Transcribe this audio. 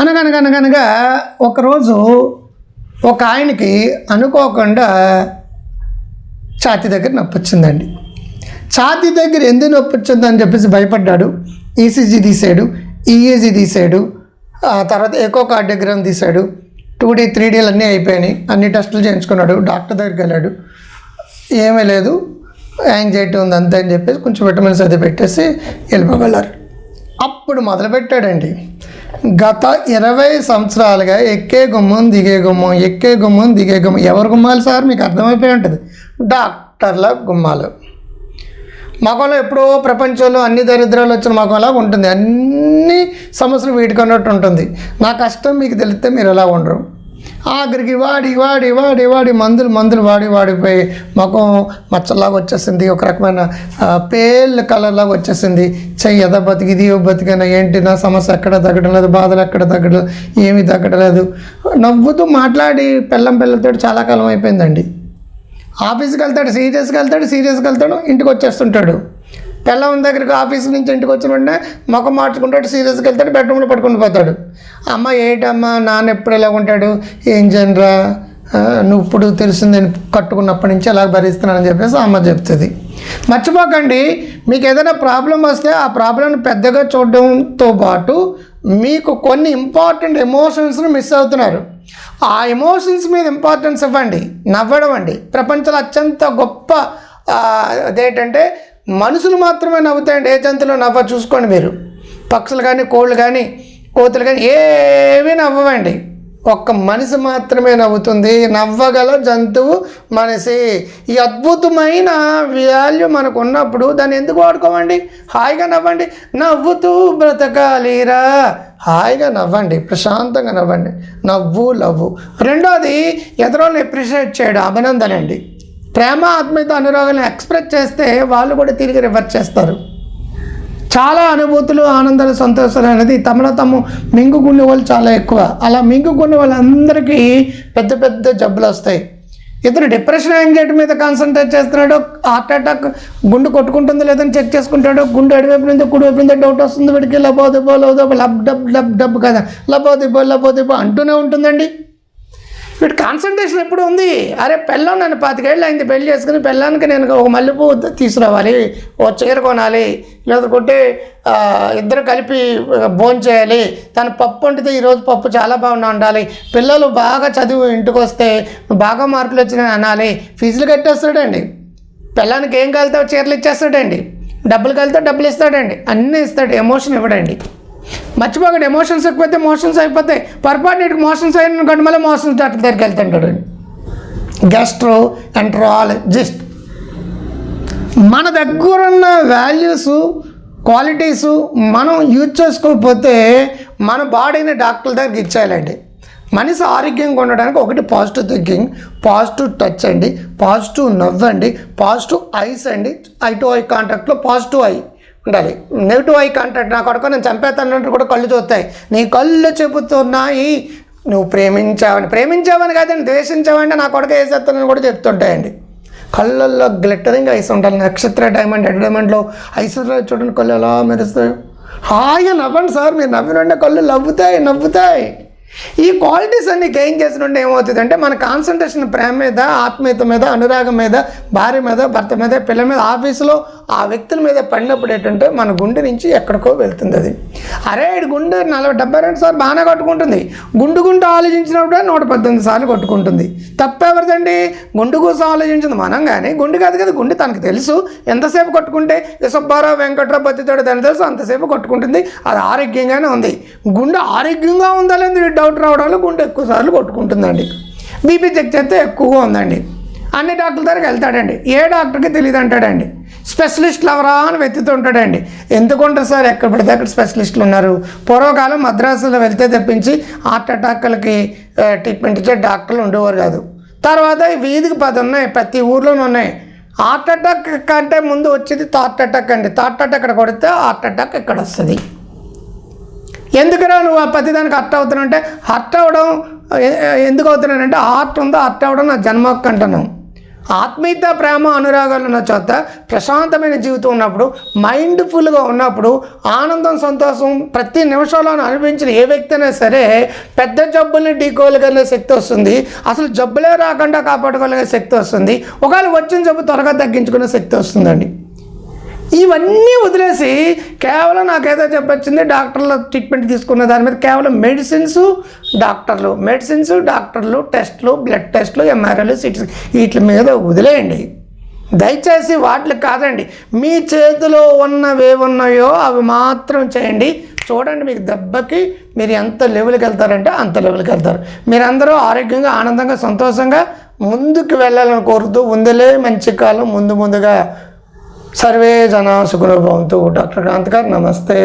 అనగనగనగనగా ఒకరోజు ఒక ఆయనకి అనుకోకుండా ఛాతీ దగ్గర నొప్పి వచ్చిందండి. ఛాతీ దగ్గర ఎందుకు నొప్పి వచ్చిందని చెప్పేసి భయపడ్డాడు. ఈసీజీ తీసాడు ఈఏజీ తీసాడు ఆ తర్వాత ఎకో కార్డియోగ్రామ్ తీశాడు టూ డీ త్రీ డీలు అన్నీ అయిపోయినాయి. అన్ని టెస్టులు చేయించుకున్నాడు డాక్టర్ దగ్గరికి వెళ్ళాడు. ఏమీ లేదు యాంగ్జైటీ ఉంది అంతే అని చెప్పేసి కొంచెం విటమిన్స్ అది పెట్టేసి వెళ్ళిపోగలరు అప్పుడు మొదలుపెట్టాడండి. గత ఇరవై సంవత్సరాలుగా ఎక్కే గుమ్మం దిగే గుమ్మం ఎక్కే గుమ్మం దిగే గుమ్మం. ఎవరు గుమ్మాలు సార్? మీకు అర్థమైపోయి ఉంటుంది. డాక్టర్ల గుమ్మాలు. మగంలో ఎప్పుడో ప్రపంచంలో అన్ని దరిద్రాలు వచ్చిన మగంలా ఉంటుంది. అన్ని సమస్యలు వీటికి అన్నట్టు ఉంటుంది. నా కష్టం మీకు తెలిస్తే మీరు ఎలా ఉండరు. ఆఖరికి వాడి వాడి వాడి వాడి మందులు మందులు వాడి వాడిపోయి ముఖం మచ్చలాగా వచ్చేసింది. ఒక రకమైన పేళ్ళ పేల్ కలర్లాగా వచ్చేసింది. చెయ్యి ఎద బతికి ఇది బతికినా ఏంటి నా సమస్య? ఎక్కడ తగ్గడం లేదు బాధలు ఎక్కడ తగ్గడం ఏమీ తగ్గడం లేదు నవ్వుతూ మాట్లాడి పిల్లం పిల్లలతో చాలా కాలం అయిపోయిందండి. ఆఫీస్కి వెళ్తాడు సీరియస్కి వెళ్తాడు సీరియస్కి వెళ్తాడు ఇంటికి వచ్చేస్తుంటాడు. పిల్లం దగ్గరికి ఆఫీస్ నుంచి ఇంటికి వచ్చిన వెంటనే ముఖం మార్చుకుంటాడు సీరియస్కి వెళ్తాడు బెడ్రూమ్లో పడుకుని పోతాడు. అమ్మ ఏంటమ్మా నాన్న ఎప్పుడు ఎలా ఉంటాడు? ఏం చేయనురా నువ్వు ఇప్పుడు తెలిసింది నేను కట్టుకున్నప్పటి నుంచి అలా భరిస్తున్నానని చెప్పేసి అమ్మ చెప్తుంది. మర్చిపోకండి మీకు ఏదైనా ప్రాబ్లం వస్తే ఆ ప్రాబ్లంని పెద్దగా చూడడంతో పాటు మీకు కొన్ని ఇంపార్టెంట్ ఎమోషన్స్ని మిస్ అవుతున్నారు. ఆ ఎమోషన్స్ మీద ఇంపార్టెన్స్ ఇవ్వండి నవ్వడం అండి. ప్రపంచంలో అత్యంత గొప్ప అదేంటంటే మనుషులు మాత్రమే నవ్వుతాయండి. ఏ జంతువులో నవ్వ చూసుకోండి మీరు. పక్షులు కానీ కోళ్ళు కానీ కోతులు కానీ ఏవి నవ్వవండి. ఒక్క మనిషి మాత్రమే నవ్వుతుంది. నవ్వగల జంతువు మనిషి. ఈ అద్భుతమైన వాల్యూ మనకు ఉన్నప్పుడు దాన్ని ఎందుకు వాడుకోమండి? హాయిగా నవ్వండి. నవ్వుతూ బ్రతకాలిరా. హాయిగా నవ్వండి. ప్రశాంతంగా నవ్వండి. నవ్వు లవ్వు. రెండోది ఎదరోని అప్రిషియేట్ చేయడం అభినందనండి. ప్రేమ ఆత్మీయత అనురాగాలను ఎక్స్ప్రెస్ చేస్తే వాళ్ళు కూడా తిరిగి రివర్స్ చేస్తారు. చాలా అనుభూతులు ఆనందాలు సంతోషాలు అనేది తమలో తమ మింగుకునే వాళ్ళు చాలా ఎక్కువ. అలా మింగుకునే వాళ్ళందరికీ పెద్ద పెద్ద జబ్బులు వస్తాయి. ఇతను డిప్రెషన్ యాంగ్జైటీ మీద కాన్సన్ట్రేట్ చేస్తున్నాడు హార్ట్ అటాక్ గుండు కొట్టుకుంటుందో లేదని చెక్ చేసుకుంటాడు గుండు ఎడవైపు నుంచి కుడివైపు నుంచి డౌట్ వస్తుంది వీడికి లబోదిబో లబోదిబో లబ్ డబ్ లబ్ డబ్ కదా లబోదిబో లబోదిబో అంటూనే ఉంటుందండి. వీడు కాన్సన్ట్రేషన్ ఎప్పుడు ఉంది? అరే పెళ్ళం నన్ను పాతికేళ్ళు అయింది పెళ్ళి చేసుకుని పెళ్ళానికి నేను ఒక మల్లెపూ తీసుకురావాలి ఓ చీర కొనాలి లేకపోతే ఇద్దరు కలిపి భోంచేయాలి తను పప్పు వండితే ఈరోజు పప్పు చాలా బాగుండా ఉండాలి పిల్లలు బాగా చదువు ఇంటికి వస్తే బాగా మార్కులు వచ్చినాయి అనాలి ఫీజులు కట్టేస్తాడండి. పిల్లానికి ఏం కలితే చీరలు ఇచ్చేస్తాడండి. డబ్బులు కలితే డబ్బులు ఇస్తాడండి. అన్నీ ఇస్తాడు ఎమోషన్ ఇవ్వడండి. మర్చిపోకండి ఎమోషన్స్ ఎక్కువైతే మోషన్స్ అయిపోతాయి. పొరపాటు నీటికి మోషన్స్ అయిన మళ్ళీ మోషన్స్ డాక్టర్ దగ్గరికి వెళ్తుంటాడు గెస్ట్రో ఎంట్రాలజిస్ట్ మన దగ్గర ఉన్న వాల్యూస్ క్వాలిటీస్ మనం యూజ్ చేసుకోకపోతే మన బాడీని డాక్టర్ల దగ్గరికి ఇచ్చేయాలండి. మనిషి ఆరోగ్యంగా ఉండడానికి ఒకటి పాజిటివ్ థింకింగ్ పాజిటివ్ టచ్ అండి పాజిటివ్ నవ్వండి పాజిటివ్ ఐస్ అండి ఐ టు ఐ కాంటాక్ట్లో పాజిటివ్ ఐ ఉండాలి. నెగిటివ్ ఐ కాంటాక్ట్ నా కొడుకు నేను చంపేస్తానంటే కూడా కళ్ళు చూస్తాయి. నీ కళ్ళు చెబుతున్నాయి. నువ్వు ప్రేమించావని. ప్రేమించావని కాదండి ద్వేషించావంటే నా కొడుకు వేసేస్తానని కూడా చెప్తుంటాయండి. కళ్ళల్లో గ్లిటరింగ్ ఐస్ ఉండాలి. నక్షత్ర డైమండ్ ఎడ్ డైమండ్లో ఐశ్వర్య చూడండి కళ్ళు ఎలా మెరుస్తాయి. హాయిగా నవ్వండి సార్ మీరు నవ్వినంటే కళ్ళు నవ్వుతాయి నవ్వుతాయి. ఈ క్వాలిటీస్ అన్ని గెయిన్ చేసినట్టు ఏమవుతుందంటే మన కాన్సన్ట్రేషన్ ప్రేమ మీద ఆత్మీయత మీద అనురాగం మీద భార్య మీద భర్త మీద పిల్లల మీద ఆఫీసులో ఆ వ్యక్తుల మీద పడినప్పుడు ఏంటంటే మన గుండె నుంచి ఎక్కడికో వెళ్తుంది అది. అరే ఇటు గుండె నలభై డెబ్బై రెండు సార్లు బాగానే కొట్టుకుంటుంది. గుండు గుండు ఆలోచించినప్పుడే నూట పద్దెనిమిది సార్లు కొట్టుకుంటుంది. తప్పెవరిదండి గుండు కోసం ఆలోచించింది మనం కానీ గుండు కాదు కదా గుండె తనకు తెలుసు. ఎంతసేపు కొట్టుకుంటే ఈ సుబ్బారావు వెంకట్రావు బతితోడు దాని తెలుసు అంతసేపు కొట్టుకుంటుంది. అది ఆరోగ్యంగానే ఉంది. గుండె ఆరోగ్యంగా ఉందా లేదు డౌట్ రావడం గుండె ఎక్కువ సార్లు కొట్టుకుంటుందండి. బీపీ చెక్ చేస్తే ఎక్కువగా ఉందండి. అన్ని డాక్టర్ల దగ్గరికి వెళ్తాడండి. ఏ డాక్టర్కి తెలియదు అంటాడండి. స్పెషలిస్టులు ఎవరా అని వెతుకుతుంటాడండి ఎందుకుంటారు సార్? ఎక్కడ పడితే అక్కడ స్పెషలిస్టులు ఉన్నారు. పూర్వకాలం మద్రాసులో వెళ్తే తెప్పించి హార్ట్ అటాక్లకి ట్రీట్మెంట్ ఇచ్చే డాక్టర్లు ఉండేవారు కాదు. తర్వాత ఈ వీధికి పది ఉన్నాయి. ప్రతి ఊర్లోనూ ఉన్నాయి. హార్ట్ అటాక్ కంటే ముందు వచ్చేది థార్ట్ అటాక్ అండి. థార్ట్ అటాక్ ఇక్కడ కొడితే హార్ట్ అటాక్ ఇక్కడ వస్తుంది? ఎందుకురా నువ్వు ఆ ప్రతిదానికి హర్ట్ అవుతున్నావు అంటే హర్ట్ అవ్వడం ఎందుకు అవుతున్నానంటే హార్ట్ ఉందో హర్ట్ అవ్వడం నా జన్మ అంటాను ఆత్మీయత ప్రేమ అనురాగాలు ఉన్న చోత ప్రశాంతమైన జీవితం ఉన్నప్పుడు మైండ్ఫుల్గా ఉన్నప్పుడు ఆనందం సంతోషం ప్రతి నిమిషంలోనూ అనిపించిన ఏ వ్యక్తి అయినా సరే పెద్ద జబ్బుల్ని ఢీకోగలిగే శక్తి వస్తుంది. అసలు జబ్బులే రాకుండా కాపాడుకోగలిగే శక్తి వస్తుంది. ఒకవేళ వచ్చిన జబ్బు త్వరగా తగ్గించుకునే శక్తి వస్తుందండి. ఇవన్నీ వదిలేసి కేవలం నాకేదో చెప్పొచ్చింది డాక్టర్ల ట్రీట్మెంట్ తీసుకున్న దాని మీద కేవలం మెడిసిన్స్ డాక్టర్లు మెడిసిన్స్ డాక్టర్లు టెస్ట్లు బ్లడ్ టెస్ట్లు ఎంఆర్ఐలు సిటీ వీటి మీద వదిలేయండి. దయచేసి వాటికి కాదండి. మీ చేతిలో ఉన్నవి ఉన్నాయో అవి మాత్రం చేయండి. చూడండి మీకు దెబ్బకి మీరు ఎంత లెవెల్కి వెళ్తారంటే అంత లెవెల్కి వెళ్తారు. మీరందరూ ఆరోగ్యంగా ఆనందంగా సంతోషంగా ముందుకు వెళ్ళాలని కోరుతూ ఉందిలే మంచి కాలం ముందు ముందుగా. సర్వే జన సుఖనుభవంతో డాక్టర్ కాంత్ గారు నమస్తే.